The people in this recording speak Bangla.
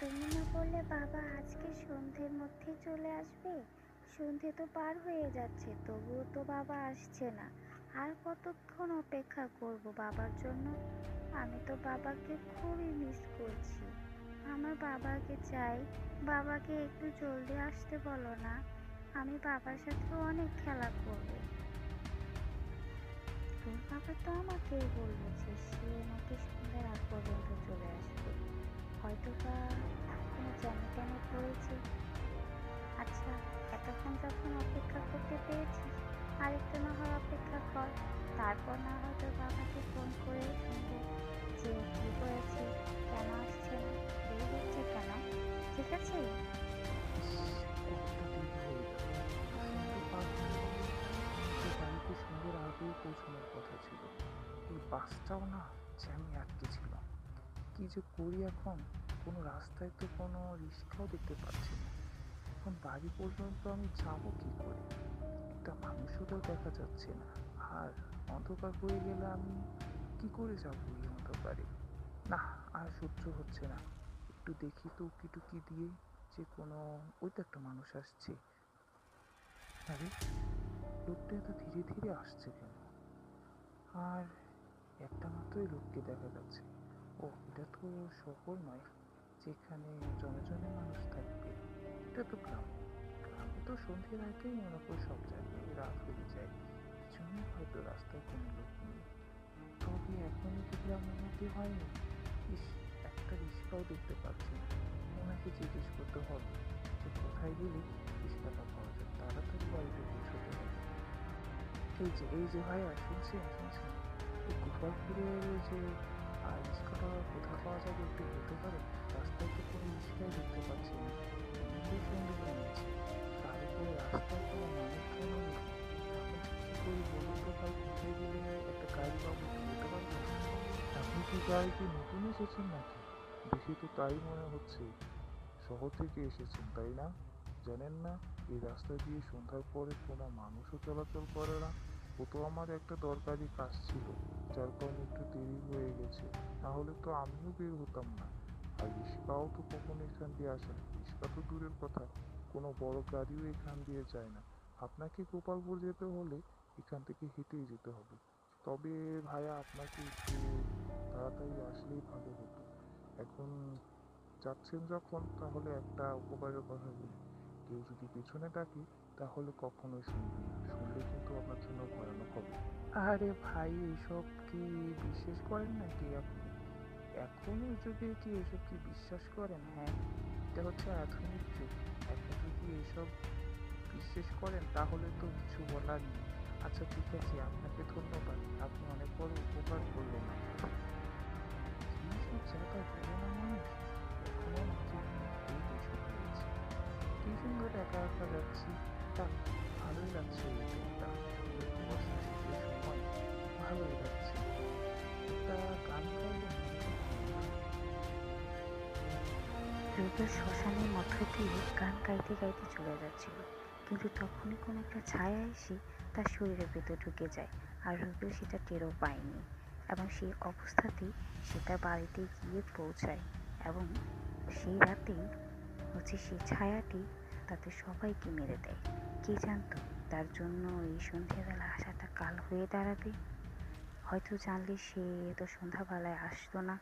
তুমি না বললে, বাবা, আজকে সন্ধ্যের মধ্যেই চলে আসবে? সন্ধে তো পার হয়ে যাচ্ছে, তবুও তো বাবা আসছে না। আর কতক্ষণ অপেক্ষা করব বাবার জন্য? আমি তো বাবাকে খুবই মিস করছি। আমার বাবাকে চাই। বাবাকে একটু জলদি আসতে বলো না। আমি বাবার সাথে অনেক খেলা করব। তোর বাবা তো আমাকেই বলল যে সে নাকি সন্ধ্যার আগ পর্যন্ত চলে আসবে। পড়েছে আচ্ছা এতক্ষণ যখন অপেক্ষা করতে পেরেছিস আরেকটু না হয় অপেক্ষা কর। তারপর না হয় তোর বাবাকে ফোন করে শুনব যে কী হয়েছে, কেন আসছে না দেরি হচ্ছে কেন? ঠিক আছে? বাড়িতে সন্ধ্যের আগেই পৌঁছানোর কথা ছিল। এই বাসটাও না জ্যামে আটকে ছিল। কি যে করি এখন? কোনো রাস্তায় তো কোনো রিক্সাও দেখতে পাচ্ছি না। এখন বাড়ি পর্যন্ত আমি যাব কি করে? একটা মানুষও দেখা যাচ্ছে না। আর অন্ধকার হয়ে গেলে আমি কি করে যাব এই অন্ধকারে? না, আর সহ্য হচ্ছে না। একটু দেখি তো টুকি দিয়ে যে কোনো, ওই তো একটা মানুষ আসছে। আরে, লোকটা এত ধীরে ধীরে আসছে কেন? আর একটা মাত্রই লোককে দেখা যাচ্ছে। ও, এটা তো শহর নয়, যেখানে জনে জনে মানুষ থাকবে। এটা তো গ্রাম। গ্রামে তো সন্ধ্যের আগেই করি সব জায়গায় রাত হয়ে যায়। জন্য হয়তো রাস্তায় কোনো লোক নেই। তবে এখনই কি গ্রামের মধ্যে হয়নি? ইস, একটা রিক্সাও দেখতে পাচ্ছি না। ওনাকে জিজ্ঞেস করতে হবে যে কোথায় গেলে রিক্সাটা পাওয়া যায়। তাড়াতাড়ি বাড়িতে পৌঁছতে হবে। এই যে এই যে ভাইয়া, শুনছেন? শুনছেন? গোপালপুরের যে রিক্সাটা কোথায় পাওয়া যাবে একটু বলতে পারেন রাস্তায় তো কোনো রিক্সাই দেখতে পাচ্ছি না অনেকেই সন্দেহ নিয়েছে তার উপরে রাস্তায় কোনো মানুষজনও নেই এখন কি করি বলুন তো ভাই কোথায় গেলে একটা গাড়ি পাবো বলতে পারবেন আপনি কি গাড়িতে নতুন এসেছেন নাকি দেখি তো তাই মনে হচ্ছে শহর থেকে এসেছেন তাই না জানেন না এই রাস্তা দিয়ে সন্ধ্যার পরে কোনো মানুষও চলাচল করে না। ও তো আমার একটা দরকারি কাজ ছিল, যার কারণে একটু দেরি হয়ে গেছে। নাহলে তো আমিও বের হতাম না। আর রিক্সাও তো কখনো এখান দিয়ে আসে না। রিক্সা তো দূরের কথা। কোনো বড় গাড়িও এখান দিয়ে যায় না। আপনাকে গোপালপুর যেতে হলে এখান থেকে হেঁটেই যেতে হবে। তবে ভাইয়া, আপনাকে একটু তাড়াতাড়ি আসলেই ভালো হতো। এখন যাচ্ছেন যখন, তাহলে একটা উপকারের কথা বলি। কেউ যদি পেছনে ডাকে তাহলে কখনোই শুনবেন না। শুনলে কিন্তু আপনার জন্য ভয়ানক হবে। আরে ভাই এইসব কি বিশ্বাস করেন নাকি আপনি? এখনের যুগে কি এসব কি বিশ্বাস করেন হ্যাঁ এটা হচ্ছে আধুনিক যুগ। এখন যদি এসব বিশ্বাস করেন তাহলে তো কিছু বলার নেই। আচ্ছা ঠিক আছে আপনাকে ধন্যবাদ। আপনি অনেক বড় উপকার করলেন। গাইলে শ্মশানের মধ্য দিয়ে গান গাইতে গাইতে চলে যাচ্ছিল। কিন্তু তখনই কোনো একটা ছায়া এসে তার শরীরের ভেতর ঢুকে যায় আর রোগের সেটা টেরও পায়নি এবং সেই অবস্থাতেই সে তার বাড়িতে গিয়ে পৌঁছায় এবং সেই রাতেই হচ্ছে সেই ছায়াটি তাদের সবাইকে মেরে দেয়। কে জানতো? তার জন্য এই সন্ধ্যেবেলা আসাটা কাল হয়ে দাঁড়াবে। হয়তো জানলে সে তো সন্ধ্যাবেলায় আসতো না।